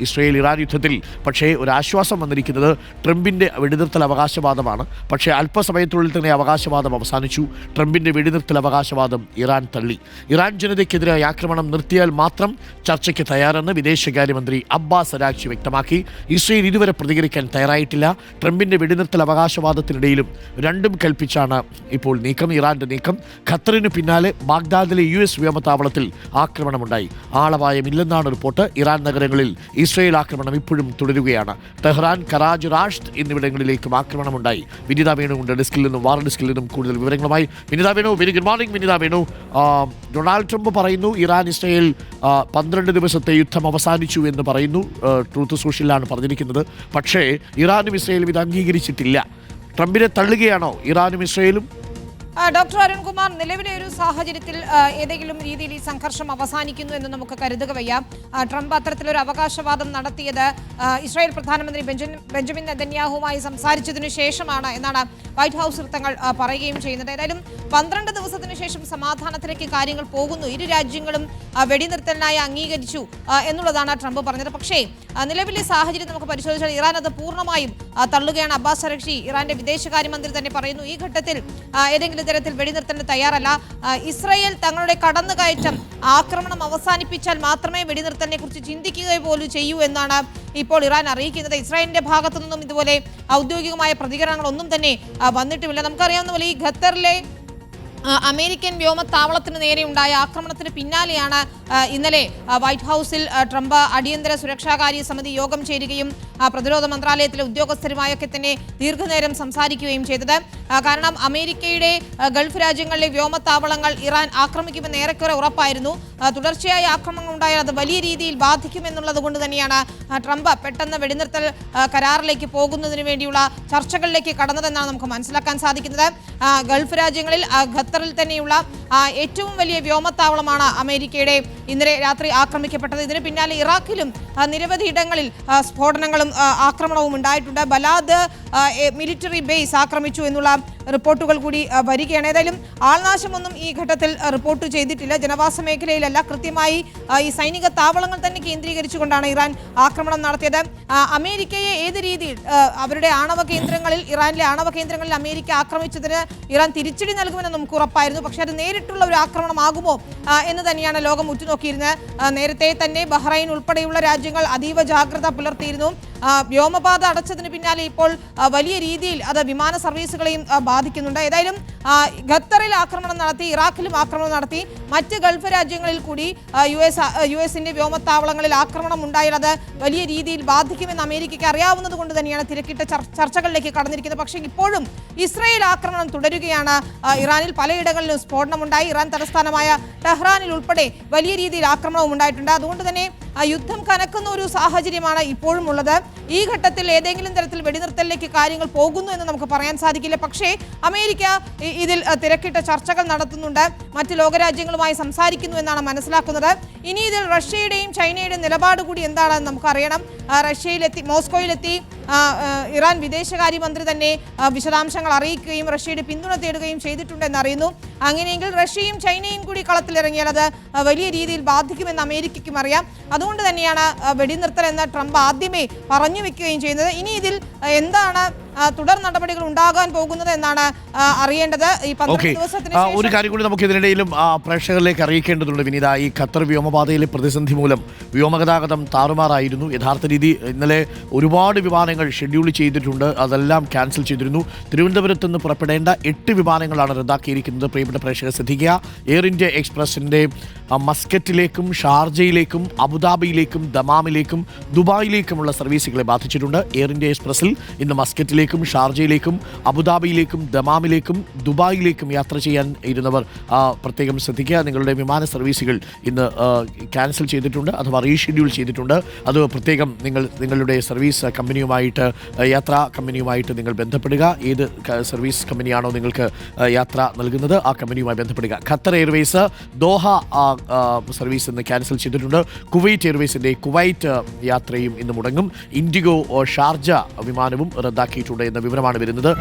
Israel Iran യുദ്ധത്തിൽ പക്ഷേ ഒരു ആശ്വാസം വന്നിരിക്കുന്നത് ട്രംപിന്റെ വെടിനിർത്തൽ അവകാശവാദമാണ്. പക്ഷേ അല്പസമയത്തിനുള്ളിൽ തന്നെ അവകാശവാദം അവസാനിച്ചു. ട്രംപിന്റെ വെടിനിർത്തൽ അവകാശവാദം ഇറാൻ തള്ളി. ഇറാൻ ജനതയ്ക്കെതിരായ ആക്രമണം നിർത്തിയാൽ മാത്രം ചർച്ചയ്ക്ക് തയ്യാറെന്ന് വിദേശകാര്യമന്ത്രി അബ്ബാസ് അരാക്ഷി വ്യക്തമാക്കി. ഇസ്രയേൽ ഇതുവരെ പ്രതികരിക്കാൻ തയ്യാറായിട്ടില്ല. ട്രംപിന്റെ വെടിനിർത്തൽ അവകാശവാദത്തിനിടയിലും രണ്ടും കൽപ്പിച്ചാണ് ഇപ്പോൾ നീക്കം. ഇറാന്റെ നീക്കം ഖത്തറിന് പിന്നാലെ ബാഗ്ദാദിലെ യു എസ് വ്യോമത്താവളത്തിൽ ആക്രമണമുണ്ടായി. ആളപായമില്ലെന്നാണ് റിപ്പോർട്ട്. ഇറാൻ നഗരങ്ങളിൽ ഇസ്രയേൽ ആക്രമണം ഇപ്പോഴും തുടരുകയാണ്. ടെഹ്റാൻ കറാജ് റാഷ്ത് എന്നിവിടങ്ങളിലേക്കും ആക്രമണമുണ്ടായി. വിനിത വേണുണ്ട് ഡെസ്കിൽ നിന്നും വാർ ഡെസ്കിൽ നിന്നും കൂടുതൽ വിവരങ്ങളുമായി Vinitha Venu. Very good morning Vinitha Venu. Donald Trump പറയുന്നു ഇറാൻ ഇസ്രയേൽ പന്ത്രണ്ട് ദിവസത്തെ യുദ്ധം അവസാനിച്ചു എന്ന് പറയുന്നു. ട്രൂത്ത് സോഷ്യലിലാണ് പറഞ്ഞിരിക്കുന്നത്. പക്ഷേ ഇറാനും ഇസ്രയേലും ഇത് അംഗീകരിച്ചിട്ടില്ല. ട്രംപിനെ തള്ളുകയാണോ? ഇറാനും ഇസ്രയേലും ഡോക്ടർ അരുൺകുമാർ നിലവിലെ ഒരു സാഹചര്യത്തിൽ ഏതെങ്കിലും രീതിയിൽ ഈ സംഘർഷം അവസാനിക്കുന്നു എന്ന് നമുക്ക് കരുതുക വയ്യ. ട്രംപ് അത്തരത്തിലൊരു അവകാശവാദം നടത്തിയത് ഇസ്രായേൽ പ്രധാനമന്ത്രി ബെഞ്ചമിൻ നെതന്യാഹുമായി സംസാരിച്ചതിനു ശേഷമാണ് എന്നാണ് വൈറ്റ് ഹൗസ് വൃത്തങ്ങൾ പറയുകയും ചെയ്യുന്നത്. ഏതായാലും പന്ത്രണ്ട് ദിവസത്തിനു ശേഷം സമാധാനത്തിലേക്ക് കാര്യങ്ങൾ പോകുന്നു. ഇരു രാജ്യങ്ങളും വെടിനിർത്തലിനായി അംഗീകരിച്ചു എന്നുള്ളതാണ് ട്രംപ് പറഞ്ഞത്. പക്ഷേ നിലവിലെ സാഹചര്യം നമുക്ക് പരിശോധിച്ചാൽ ഇറാൻ അത് പൂർണമായും തള്ളുകയാണ്. അബ്ബാസ് അരക്ഷി ഇറാന്റെ വിദേശകാര്യമന്ത്രി തന്നെ പറയുന്നു ഈ ഘട്ടത്തിൽ ഏതെങ്കിലും തരത്തിൽ വെടിനിർത്തലിന് തയ്യാറല്ല. ഇസ്രയേൽ തങ്ങളുടെ കടന്നുകയറ്റം ആക്രമണം അവസാനിപ്പിച്ചാൽ മാത്രമേ വെടിനിർത്തലിനെ കുറിച്ച് ചിന്തിക്കുക പോലും ചെയ്യൂ എന്നാണ് ഇപ്പോൾ ഇറാൻ അറിയിക്കുന്നത്. ഇസ്രായേലിന്റെ ഭാഗത്തു നിന്നും ഇതുപോലെ ഔദ്യോഗികമായ പ്രതികരണങ്ങളൊന്നും തന്നെ ആ, വന്നിട്ടുമില്ല. നമുക്കറിയാവുന്ന പോലെ ഈ ഖത്തറിലെ അമേരിക്കൻ വ്യോമത്താവളത്തിന് നേരെ ഉണ്ടായ ആക്രമണത്തിന് പിന്നാലെയാണ് ഇന്നലെ വൈറ്റ് ഹൗസിൽ ട്രംപ് അടിയന്തര സുരക്ഷാകാര്യ സമിതി യോഗം ചേരുകയും പ്രതിരോധ മന്ത്രാലയത്തിലെ ഉദ്യോഗസ്ഥരുമായൊക്കെ തന്നെ ദീർഘനേരം സംസാരിക്കുകയും ചെയ്തത്. കാരണം അമേരിക്കയുടെ ഗൾഫ് രാജ്യങ്ങളിലെ വ്യോമത്താവളങ്ങൾ ഇറാൻ ആക്രമിക്കുമെന്ന് ഏറെക്കുറെ ഉറപ്പായിരുന്നു. തുടർച്ചയായ ആക്രമണം ഉണ്ടായാൽ അത് വലിയ രീതിയിൽ ബാധിക്കുമെന്നുള്ളത് കൊണ്ട് തന്നെയാണ് ട്രംപ് പെട്ടെന്ന് വെടിനിർത്തൽ കരാറിലേക്ക് പോകുന്നതിന് വേണ്ടിയുള്ള ചർച്ചകളിലേക്ക് കടന്നതെന്നാണ് നമുക്ക് മനസ്സിലാക്കാൻ സാധിക്കുന്നത്. ഗൾഫ് രാജ്യങ്ങളിൽ ഖത്തറിൽ തന്നെയുള്ള ഏറ്റവും വലിയ വ്യോമത്താവളമാണ് അമേരിക്കയുടെ ഇന്നലെ രാത്രി ആക്രമിക്കപ്പെട്ടത്. ഇതിന് പിന്നാലെ ഇറാഖിലും ആ, നിരവധി ഇടങ്ങളിൽ സ്ഫോടനങ്ങളും ആക്രമണവും ഉണ്ടായിട്ടുണ്ട്. ബലാദ് ആ, മിലിറ്ററി ബേസ് ആക്രമിച്ചു എന്നുള്ള റിപ്പോർട്ടുകൾ കൂടി വരികയാണ്. ഏതായാലും ആൾനാശമൊന്നും ഈ ഘട്ടത്തിൽ റിപ്പോർട്ട് ചെയ്തിട്ടില്ല. ജനവാസ മേഖലയിലല്ല കൃത്യമായി ഈ സൈനിക താവളങ്ങൾ തന്നെ കേന്ദ്രീകരിച്ചുകൊണ്ടാണ് ഇറാൻ ആക്രമണം നടത്തിയത്. അമേരിക്കയെ ഏത് രീതിയിൽ അവരുടെ ആണവ കേന്ദ്രങ്ങളിൽ ഇറാനിലെ ആണവ കേന്ദ്രങ്ങളിൽ അമേരിക്ക ആക്രമിച്ചതിന് ഇറാൻ തിരിച്ചടി നൽകുമെന്ന് നമുക്ക് ഉറപ്പായിരുന്നു. പക്ഷേ അത് നേരിട്ടുള്ള ഒരു ആക്രമണമാകുമോ എന്ന് തന്നെയാണ് ലോകം ഉറ്റുനോക്കിയിരുന്നത്. നേരത്തെ തന്നെ ബഹ്റൈൻ ഉൾപ്പെടെയുള്ള രാജ്യങ്ങൾ അതീവ ജാഗ്രത പുലർത്തിയിരുന്നു. വ്യോമപാത അടച്ചതിന് പിന്നാലെ ഇപ്പോൾ വലിയ രീതിയിൽ അത് വിമാന സർവീസുകളെയും ബാധിക്കുന്നുണ്ട്. ഏതായാലും ഖത്തറിൽ ആക്രമണം നടത്തി ഇറാഖിലും ആക്രമണം നടത്തി. മറ്റ് ഗൾഫ് രാജ്യങ്ങളിൽ കൂടി യു എസ് യു എസിന്റെ വ്യോമത്താവളങ്ങളിൽ ആക്രമണം ഉണ്ടായാൽ അത് വലിയ രീതിയിൽ ബാധിക്കുമെന്ന് അമേരിക്കയ്ക്ക് അറിയാവുന്നത് കൊണ്ട് തന്നെയാണ് തിരക്കിട്ട ചർച്ചകളിലേക്ക് കടന്നിരിക്കുന്നത്. പക്ഷേ ഇപ്പോഴും ഇസ്രയേൽ ആക്രമണം തുടരുകയാണ്. ഇറാനിൽ പലയിടങ്ങളിലും സ്ഫോടനമുണ്ടായി. ഇറാൻ തലസ്ഥാനമായ ടെഹ്റാനിൽ ഉൾപ്പെടെ വലിയ രീതിയിൽ ആക്രമണവും ഉണ്ടായിട്ടുണ്ട്. അതുകൊണ്ട് തന്നെ യുദ്ധം കനക്കുന്ന ഒരു സാഹചര്യമാണ് ഇപ്പോഴും ഉള്ളത്. ഈ ഘട്ടത്തിൽ ഏതെങ്കിലും തരത്തിൽ വെടിനിർത്തലിലേക്ക് കാര്യങ്ങൾ പോകുന്നു എന്ന് നമുക്ക് പറയാൻ സാധിക്കില്ല. പക്ഷേ അമേരിക്ക ഇതിൽ തിരക്കിട്ട ചർച്ചകൾ നടത്തുന്നുണ്ട്. മറ്റ് ലോകരാജ്യങ്ങളുമായി സംസാരിക്കുന്നു എന്നാണ് മനസ്സിലാക്കുന്നത്. ഇനി ഇതിൽ റഷ്യയുടെയും ചൈനയുടെയും നിലപാട് കൂടി എന്താണെന്ന് നമുക്കറിയണം. റഷ്യയിലെത്തി മോസ്കോയിലെത്തി ഇറാൻ വിദേശകാര്യമന്ത്രി തന്നെ വിശദാംശങ്ങൾ അറിയിക്കുകയും റഷ്യയുടെ പിന്തുണ തേടുകയും ചെയ്തിട്ടുണ്ടെന്ന് അറിയുന്നു. അങ്ങനെയെങ്കിൽ റഷ്യയും ചൈനയും കൂടി കളത്തിലിറങ്ങിയാൽ അത് വലിയ രീതിയിൽ ബാധിക്കുമെന്ന് അമേരിക്കയ്ക്കും അറിയാം. അതുകൊണ്ട് തന്നെയാണ് വെടിനിർത്തൽ എന്ന് ട്രംപ് ആദ്യമേ പറഞ്ഞു വെക്കുകയും ചെയ്യുന്നത്. ഇനി ഇതിൽ എന്താണ് തുടർ നടപടികൾ ഉണ്ടാകാൻ പോകുന്നത് എന്നാണ് അറിയേണ്ടത്. ഈ പന്ത്രണ്ട് ദിവസത്തിന് ഒരു കാര്യം കൂടി നമുക്ക് ഇതിനിടയിലും പ്രേക്ഷകരിലേക്ക് അറിയിക്കേണ്ടതുണ്ട് വിനീത. ഈ ഖത്തർ വ്യോമപാതയിലെ പ്രതിസന്ധി മൂലം വ്യോമഗതാഗതം താറുമാറായിരുന്നു. യഥാർത്ഥ രീതി ഇന്നലെ ഒരുപാട് വിമാനങ്ങൾ ഷെഡ്യൂൾ ചെയ്തിട്ടുണ്ട്. അതെല്ലാം ക്യാൻസൽ ചെയ്തിരുന്നു. തിരുവനന്തപുരത്ത് നിന്ന് പുറപ്പെടേണ്ട എട്ട് വിമാനങ്ങളാണ് റദ്ദാക്കിയിരിക്കുന്നത്. പ്രിയപ്പെട്ട പ്രേക്ഷകർ ശ്രദ്ധിക്കുക. എയർ ഇന്ത്യ എക്സ്പ്രസിന്റെ മസ്കറ്റിലേക്കും ഷാർജയിലേക്കും അബുദാബിയിലേക്കും ദമാമിലേക്കും ദുബായിലേക്കുമുള്ള സർവീസുകളെ ബാധിച്ചിട്ടുണ്ട്. എയർ ഇന്ത്യ എക്സ്പ്രസിൽ ഇന്ന് മസ്കറ്റിലേക്കും ഷാർജയിലേക്കും അബുദാബിയിലേക്കും ദമാമിലേക്കും ദുബായിലേക്കും യാത്ര ചെയ്യാൻ ഇരുന്നവർ പ്രത്യേകം ശ്രദ്ധിക്കുക. നിങ്ങളുടെ വിമാന സർവീസുകൾ ഇന്ന് ക്യാൻസൽ ചെയ്തിട്ടുണ്ട് അഥവാ റീഷെഡ്യൂൾ ചെയ്തിട്ടുണ്ട്. അത് പ്രത്യേകം നിങ്ങൾ നിങ്ങളുടെ സർവീസ് കമ്പനിയുമായിട്ട് യാത്രാ കമ്പനിയുമായിട്ട് നിങ്ങൾ ബന്ധപ്പെടുക. ഏത് സർവീസ് കമ്പനിയാണോ നിങ്ങൾക്ക് യാത്ര നൽകുന്നത് ആ കമ്പനിയുമായി ബന്ധപ്പെടുക. ഖത്തർ എയർവേസ് ദോഹ സർവീസ് ഇന്ന് ക്യാൻസൽ ചെയ്തിട്ടുണ്ട്. കുവൈറ്റ് എയർവേസിന്റെ കുവൈറ്റ് യാത്രയും ഇന്ന് മുടങ്ങും. ഇൻഡിഗോ ഷാർജ വിമാനവും റദ്ദാക്കിയിട്ടുണ്ട്. എന്ന വിവരമാണ് വരുന്നത്.